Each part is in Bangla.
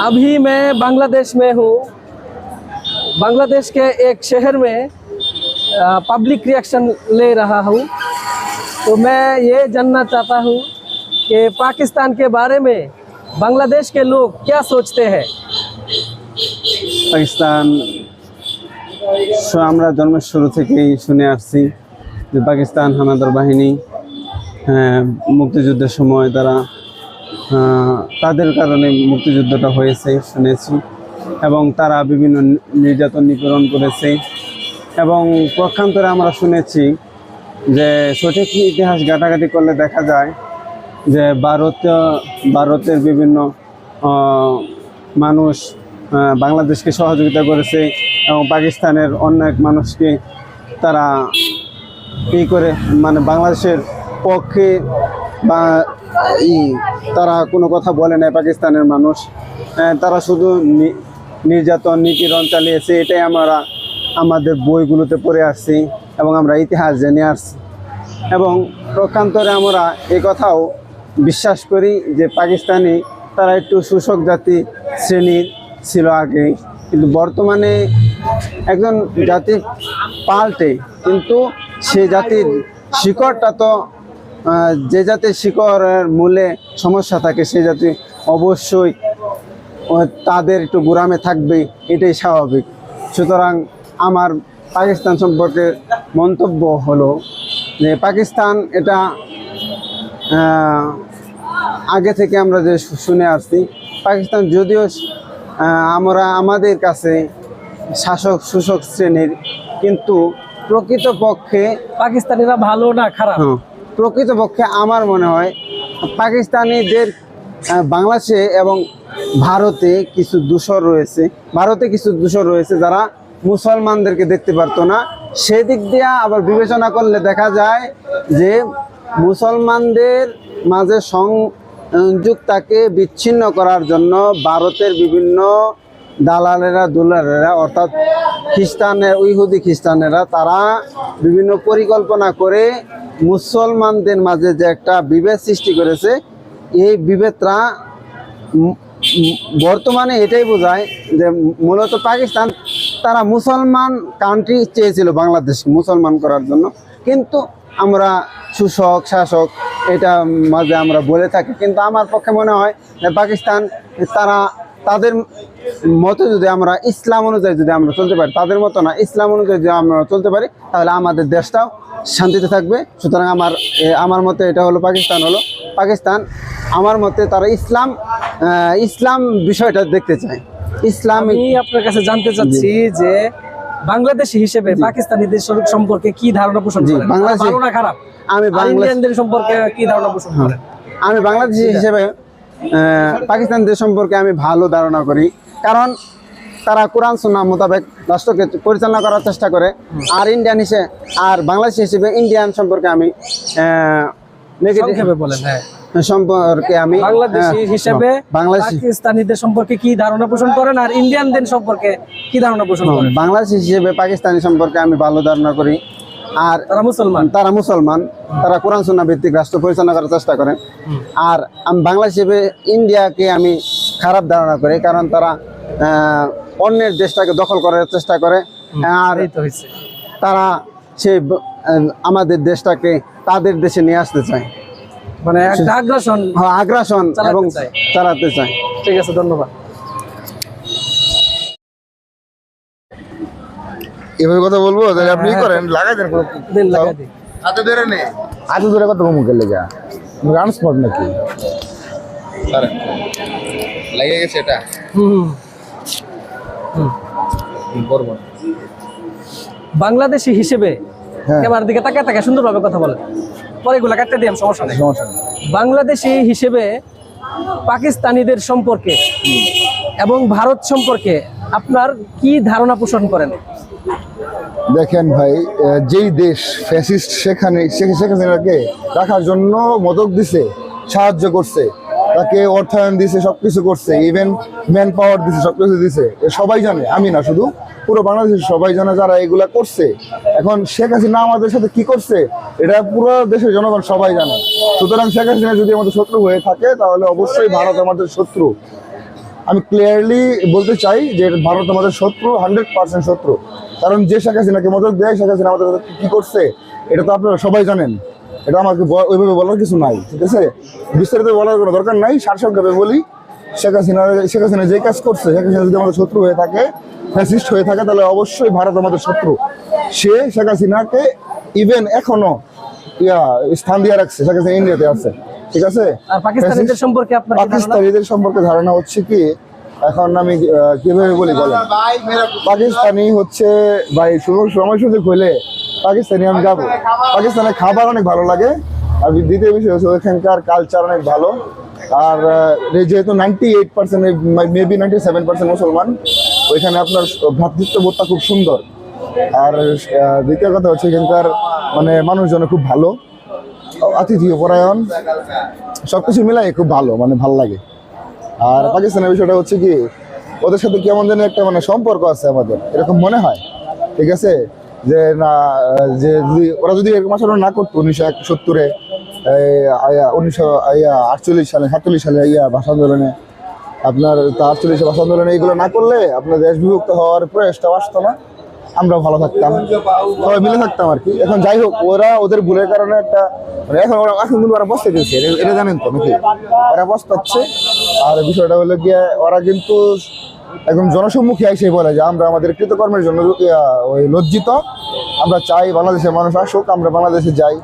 अभी मैं बांग्लादेश में हूँ। बांग्लादेश के एक शहर में पब्लिक रिएक्शन ले रहा हूँ। तो मैं ये जानना चाहता हूँ कि पाकिस्तान के बारे में बांग्लादेश के लोग क्या सोचते हैं। পাকিস্তান আমরা জন্মের শুরু থেকেই শুনে আসছি যে পাকিস্তান হানাদার বাহিনী হ্যাঁ, মুক্তিযুদ্ধের সময় তারা তাদের কারণে মুক্তিযুদ্ধটা হয়েছে শুনেছি এবং তারা বিভিন্ন নির্যাতন নিপীড়ন করেছে এবং পক্ষান্তরে আমরা শুনেছি যে সঠিক ইতিহাস ঘাটাঘাটি করলে দেখা যায় যে ভারতীয় ভারতের বিভিন্ন মানুষ বাংলাদেশকে সহযোগিতা করেছে এবং পাকিস্তানের অন্য এক মানুষকে তারা ই করে মানে বাংলাদেশের পক্ষে বা ই, তারা কোনো কথা বলে নাই পাকিস্তানের মানুষ। তারা শুধু নির্যাতন, নিপীড়ন চালিয়েছে, এটাই আমরা, আমাদের বইগুলোতে পড়ে আসছি এবং আমরা ইতিহাস জেনে আসছি। এবং প্রকান্তরে আমরা এই কথাও বিশ্বাস করি যে পাকিস্তানি, তারা একটু শোষক জাতি শ্রেণির ছিল আগে। কিন্তু বর্তমানে একজন জাতি পাল্টে, কিন্তু সে জাতির শিকড়টা তো যে জাতির শিকড়ের মূলে সমস্যা থাকে, সে জাতি অবশ্যই তাদের একটু গোরামে থাকবে, এটাই স্বাভাবিক। সুতরাং আমার পাকিস্তান সম্পর্কে মন্তব্য হলো যে, পাকিস্তান এটা আগে থেকে আমরা যে শুনে আসছি, পাকিস্তান যদিও আমরা আমাদের কাছে শাসক শোষক শ্রেণির কিন্তু প্রকৃতপক্ষে পাকিস্তানিরা ভালো না খারাপ? হ্যাঁ, প্রকৃতপক্ষে আমার মনে হয় পাকিস্তানিদের বাংলাদেশে এবং ভারতে কিছু দূষর রয়েছে। ভারতে কিছু দূষর রয়েছে যারা মুসলমানদেরকে দেখতে পারতো না। সেদিক দিয়ে আবার বিবেচনা করলে দেখা যায় যে মুসলমানদের মাঝে সংযুক্তাকে বিচ্ছিন্ন করার জন্য ভারতের বিভিন্ন দালালেরা, দুলালেরা, অর্থাৎ খ্রিস্টানের, ইহুদি খ্রিস্টানেরা, তারা বিভিন্ন পরিকল্পনা করে মুসলমানদের মাঝে যে একটা বিভেদ সৃষ্টি করেছে, এই বিভেদটা বর্তমানে এটাই বোঝায় যে মূলত পাকিস্তান, তারা মুসলমান কান্ট্রি চেয়েছিল বাংলাদেশ মুসলমান করার জন্য। কিন্তু আমরা শোষক শাসক এটা মাঝে আমরা বলে থাকি। কিন্তু আমার পক্ষে মনে হয় পাকিস্তান তারা তাদের মতো যদি আমরা ইসলাম অনুযায়ী যদি আমরা চলতে পারি তাদের মতো না ইসলাম অনুযায়ী যদি আমরা চলতে পারি তাহলে আমাদের দেশটাও শান্তিতে থাকবে। সুতরাং আমার আমার মতে এটা হলো পাকিস্তান হলো। পাকিস্তান আমার মতে তারা ইসলাম ইসলাম বিষয়টা দেখতে চায়। ইসলাম আমি আপনার কাছে জানতে চাচ্ছি যে বাংলাদেশি হিসেবে পাকিস্তানিদের সম্পর্কে কি ধারণা পোষণ ভালো না খারাপ? আমি ইন্ডিয়ানদের সম্পর্কে কি ধারণা পোষণ করেন আমি বাংলাদেশি হিসেবে আহ, পাকিস্তানদের সম্পর্কে আমি ভালো ধারণা করি। কারণ তারা কোরআন সুন্না মোতাবেক রাষ্ট্রকে পরিচালনা করার চেষ্টা করে। আর ইন্ডিয়ান হিসেবে আর বাংলাদেশি হিসেবে ইন্ডিয়ান সম্পর্কে আমি বলেন হ্যাঁ। সম্পর্কে আমি বাংলাদেশি হিসেবে পাকিস্তানিদের সম্পর্কে কি ধারণা পোষণ করেন? আর ইন্ডিয়ানদের সম্পর্কে কি ধারণা পোষণ করেন? বাংলাদেশি হিসেবে পাকিস্তানি সম্পর্কে আমি ভালো ধারণা করি। আর তারা মুসলমান। তারা মুসলমান তারা কোরআন সুন্না ভিত্তিক রাষ্ট্র পরিচালনা করার চেষ্টা করেন আর আমি বাংলা হিসেবে ইন্ডিয়াকে আমি খারাপ ধারণা করি কারণ তারা অন্যের দেশটাকে দখল করার চেষ্টা করে। আর তারা সেই আহ, আমাদের দেশটাকে তাদের দেশে নিয়ে আসতে চায়। মানে আগ্রাসন হ্যাঁ, আগ্রাসন এবং। চালাতে চায়। ঠিক আছে ধন্যবাদ। এভাবে কথা বলব? তাহলে আপনি ই করেন লাগাই দেন কোনো দিন লাগাই দিই। হাতে ধরে নে। আজ দূরে কত মুখে লেগে? গান স্পট নাকি? লেগে গেছে এটা। হুম করব বাংলাদেশি হিসেবে হ্যাঁ। ক্যামেরার দিকে তাকায় তাকায় সুন্দরভাবে কথা বলেন। পরে এগুলা কাটতে দিই সমস্যা নেই। সমস্যা নেই। বাংলাদেশি হিসেবে পাকিস্তানিদের সম্পর্কে এবং ভারত সম্পর্কে আপনার কি ধারণা পোষণ করেন? দেখেন ভাই যেই দেশ ফ্যাসিস্ট সেখানে শেখ হাসিনাকে রাখার জন্য মদক দিছে, সাহায্য করছে, তাকে অর্থায়ন দিছে, সবকিছু করছে ইভেন ম্যান পাওয়ার দিছে, সবকিছু দিছে। সবাই জানে, আমি না শুধু, পুরো বাংলাদেশের সবাই জানে যারা এগুলা করছে। এখন শেখ হাসিনা আমাদের সাথে কি করছে, এটা পুরো দেশের জনগণ সবাই জানে। সুতরাং শেখ হাসিনা যদি আমাদের শত্রু হয়ে থাকে, তাহলে অবশ্যই ভারত আমাদের শত্রু। আমি ক্লিয়ারলি বলতে চাই যে ভারত আমাদের শত্রু হান্ড্রেড পার্সেন্ট শত্রু। কারণ যে শেখ হাসিনাকে মদত দেয়, শেখ হাসিনা আমাদের কি করছে, এটা তো আপনারা সবাই জানেন। এটা আমাকে ওইভাবে বলার কিছু নাই, ঠিক আছে? বিস্তারিত বলার কোনো দরকার নাই, সারসংক্ষেপে বলি, শেখ হাসিনা শেখ হাসিনা যে কাজ করছে, শেখ হাসিনা যদি আমাদের শত্রু হয়ে থাকে ফ্যাসিস্ট হয়ে থাকে, তাহলে অবশ্যই ভারত আমাদের শত্রু। সে শেখ হাসিনাকে ইভেন এখনও ইয়া স্থান দিয়ে রাখছে হাসিনা ইন্ডিয়াতে আছে। ঠিক আছে? পাকিস্তানিদের সম্পর্কে আপনার পাকিস্তানিদের সম্পর্কে ধারণা হচ্ছে কি এখন আমি কীভাবে বলি বলেন? পাকিস্তানি হচ্ছে ভাই সময় সুযোগ হলে পাকিস্তানি আমি যাব। পাকিস্তানের খাবার অনেক ভালো লাগে আর দ্বিতীয় বিষয় হচ্ছে ওইখানকার কালচার অনেক ভালো। আর যেহেতু ninety eight percent maybe ninety seven percent মুসলমান ওইখানে আপনার ভ্রাতৃত্ববোধটা খুব সুন্দর। আর দ্বিতীয় কথা হচ্ছে এখানকার মানে মানুষজন খুব ভালো। আতিথিয় পরায়ণ সব কিছু মিলাই খুব ভালো মানে ভালো লাগে। আর পাকিস্তানের বিষয়টা হচ্ছে কি, ওদের সাথে কেমন যেন একটা মানে সম্পর্ক আছে আমাদের, এরকম মনে হয়। ঠিক আছে? যে, না, যে, যদি, ওরা যদি এরকম আচরণ না করতো উনিশশো একসত্তরে উনিশশো আটচল্লিশ সালে, সাতচল্লিশ সালে ইয়া, ভাষা আন্দোলনে, আপনার আটচল্লিশে ভাষা আন্দোলনে এইগুলো না করলে আপনার দেশ বিভক্ত হওয়ার প্রয়াসটাও আসতো না। আমরাও ভালো থাকতাম। সবাই মিলে থাকতাম আর কি। এখন যাই হোক ওরা ওদের ভুলের কারণে একটা মানে এখন ওরা এখন কিন্তু ওরা বসতে দিয়েছে এটা- জানেন তো নাকি? ওরা বসতাচ্ছে আর বিষয়টা হলো গিয়ে ওরা কিন্তু একদম জনসম্মুখে এসে বলে যে আমরা আমাদের কৃতকর্মের জন্য ওই লজ্জিত। আমরা চাই বাংলাদেশের মানুষ আসুক আমরা বাংলাদেশে যাই।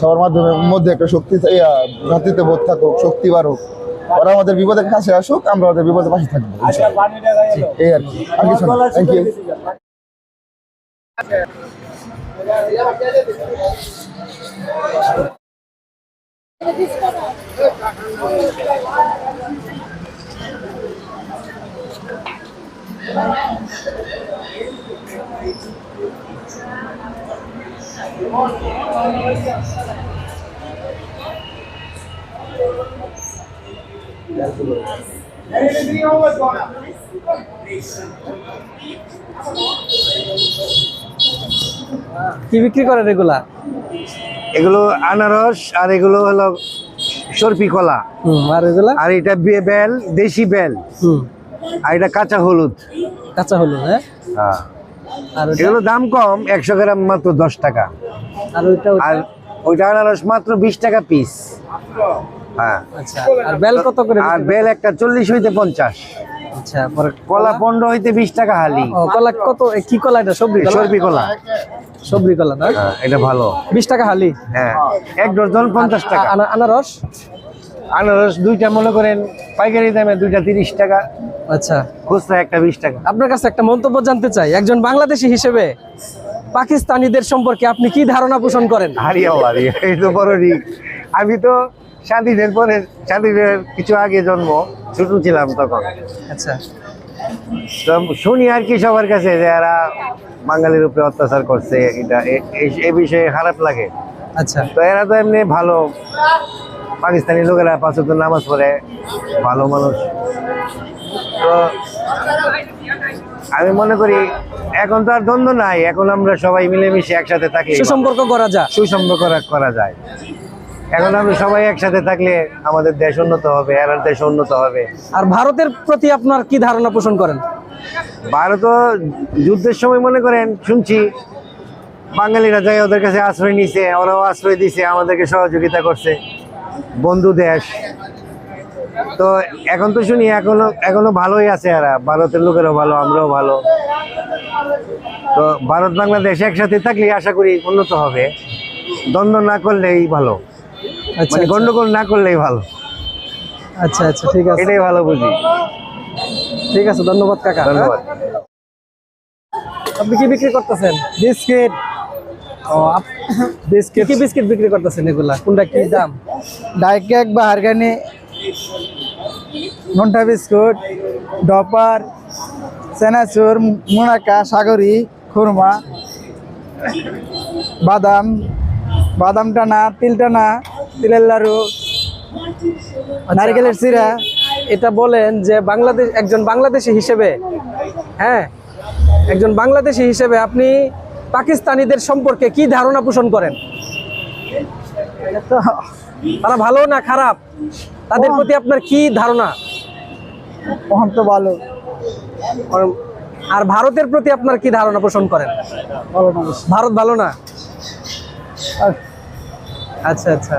সবার মাধ্যমে মধ্যে একটা শক্তি ইয়া, ভ্রাতৃত্ববোধ থাকুক শক্তি বাড়ুক। ওরা আমাদের বিপদের কাছে আসুক আমরা ওদের বিপদের পাশে থাকব এই আর কি। আর কিছু থ্যাংক ইউ কি বিক্রি করেন এগুলা? এগুলো আনারস আর এগুলো হলো সরপি কলা। আর এগুলা? আর এটা বেল দেশি বেল। আর এটা কাঁচা হলুদ। কাঁচা হলুদ হ্যাঁ? আর ওইটা- এগুলো দাম কম একশো গ্রাম মাত্র দশ টাকা। আর ওইটা? আর ওইটা আনারস মাত্র বিশ টাকা পিস হ্যাঁ। আচ্ছা আর বেল কত করে আর বেল একটা চল্লিশ হইতে পঞ্চাশ? আচ্ছা পরে কলা পনেরো হইতে বিশ টাকা হালি। ও কলা কত? কি কলা এটা? কলা? সরপি কলা। সবরি কলা না? হ্যাঁ, এটা ভালো। বিশ টাকা হালি? হ্যাঁ এক ডজন পঞ্চাশ টাকা। আনা- আনারস? আনারস দুইটা মনে করেন পাইকারি দামে দুইটা তিরিশ টাকা। আচ্ছা। খুচরা একটা বিশ টাকা। আপনার কাছে একটা মন্তব্য জানতে চাই। একজন বাংলাদেশী হিসেবে পাকিস্তানিদের সম্পর্কে আপনি কি ধারণা পোষণ করেন? হারিয়া হারিয়া এই তো বড় আমি তো স্বাধীনের পরে স্বাধীনের কিছু আগে জন্ম ছোট ছিলাম তখন। আচ্ছা। তো শুনি আর কি সবার কাছে যে এরা বাঙালির উপরে অত্যাচার করছে এটা এ- বিষয়ে খারাপ লাগে। আচ্ছা। তো এরা তো এমনি ভালো। পাকিস্তানি লোকেরা পাঁচ ওয়াক্ত নামাজ পড়ে ভালো মানুষ। তো আমি মনে করি এখন তো আর দ্বন্দ্ব নাই এখন আমরা সবাই মিলেমিশে একসাথে থাকি। সুসম্পর্ক করা যা সুসম্পর্ক করা যায়। এখন আমরা সবাই একসাথে থাকলে আমাদের দেশ উন্নত হবে এরার দেশ উন্নত হবে। আর ভারতের প্রতি আপনার কি ধারণা পোষণ করেন? ভারত যুদ্ধের সময় মনে করেন শুনছি বাঙালিরা যায় ওদের কাছে আশ্রয় নিছে ওরাও আশ্রয় দিছে আমাদেরকে সহযোগিতা করছে বন্ধু দেশ। তো এখন তো শুনি এখনও এখনও ভালোই আছে এরা ভারতের লোকেরাও ভালো আমরাও ভালো। তো ভারত বাংলাদেশ একসাথে থাকলে আশা করি উন্নত হবে। দ্বন্দ্ব না করলেই ভালো। মানে গন্ডগোল না করলেই ভালো। আচ্ছা আচ্ছা ঠিক আছে। এটাই ভালো বুঝি। ঠিক আছে ধন্যবাদ কাকা ধন্যবাদ। আপনি কি বিক্রি করতেছেন? বিস্কিট। ও বিস্কিট। কি বিস্কিট বিক্রি করতেছেন এগুলা? কোনটা কি দাম? ডাই কেক বা হারগানি নন্টা বিস্কুট ডপার চেনাচুর মুনাকা সাগরি খুরমা বাদাম বাদাম টানা তিল টানা তিলের লাড়ু নারকেলের চিরা এটা বলেন যে বাংলাদেশ একজন বাংলাদেশি হিসেবে হ্যাঁ একজন বাংলাদেশি হিসেবে আপনি পাকিস্তানিদের সম্পর্কে কি ধারণা পোষণ করেন? তারা ভালো না খারাপ? তাদের প্রতি আপনার কি ধারণা? তো ভালো। আর- ভারতের প্রতি আপনার কি ধারণা পোষণ করেন। ভারত ভালো না? আচ্ছা আচ্ছা।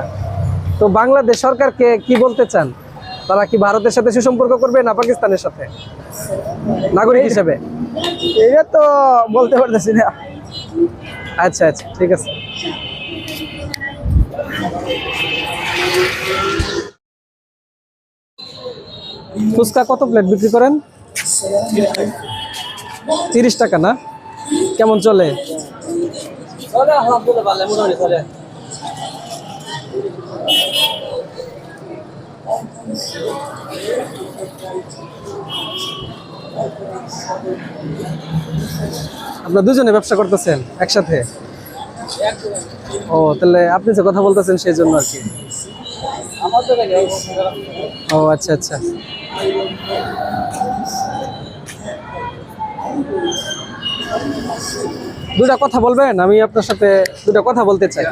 তো বাংলাদেশ সরকারকে কি বলতে চান? তারা কি ভারতের সাথে সুসম্পর্ক করবে না পাকিস্তানের সাথে? নাগরিক হিসেবে? এটা তো বলতে পারতেছি না। আচ্ছা আচ্ছা ঠিক আছে। ফুচকা কত প্লেট বিক্রি করেন? তিরিশ টাকা না? কেমন চলে? আপনারা দুজনে ব্যবসা করতেছেন একসাথে? ও, তাহলে আপনি যে কথা বলতেছেন সেই জন্য আর কি। ও আচ্ছা আচ্ছা। দুটা কথা বলবেন? আমি আপনার সাথে দুটা কথা বলতে চাই।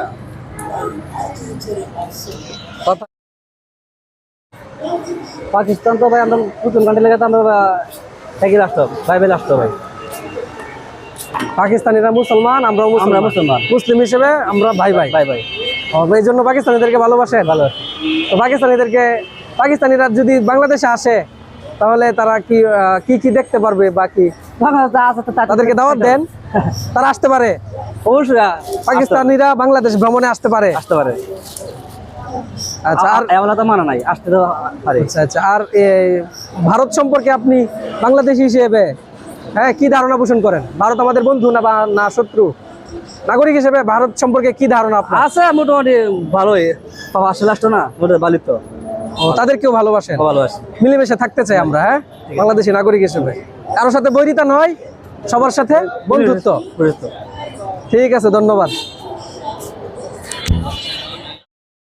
পাকিস্তান তো ভাই আমরা প্রথম কান্ট্রি লেগে তো আমরা একই রাষ্ট্র ভাই ভাই রাষ্ট্র ভাই। পাকিস্তানিরা মুসলমান আমরাও আমরা মুসলমান মুসলমান। মুসলিম হিসেবে আমরা ভাই ভাই ভাই ভাই এই জন্য পাকিস্তানিদেরকে ভালোবাসে? ভালো। তো পাকিস্তানিদেরকে পাকিস্তানিরা যদি বাংলাদেশে আসে তাহলে তারা কি কি কি দেখতে পারবে বা কি? তাদেরকে দাওয়াত দেন। তারা আসতে পারে। অবশ্যই। পাকিস্তানিরা বাংলাদেশ ভ্রমণে আসতে পারে। আসতে পারে। আচ্ছা আর এমন তো মানা নাই আসতে তো পারে। আচ্ছা আচ্ছা আর ভারত সম্পর্কে আপনি বাংলাদেশি হিসেবে হ্যাঁ কি ধারণা পোষণ করেন? ভারত আমাদের বন্ধু না বা না শত্রু? নাগরিক হিসেবে ভারত সম্পর্কে কি ধারণা আপনার? আছে মোটামুটি ভালোই। আসলে না মোটামুটি ভালোই তো তাদেরকেও ভালোবাসেন? ভালোবাসি। মিলেমিশে থাকতে চাই আমরা হ্যাঁ? বাংলাদেশি নাগরিক হিসেবে। কারোর সাথে বৈরিতা নয় সবার সাথে বন্ধুত্ব। ঠিক আছে ধন্যবাদ।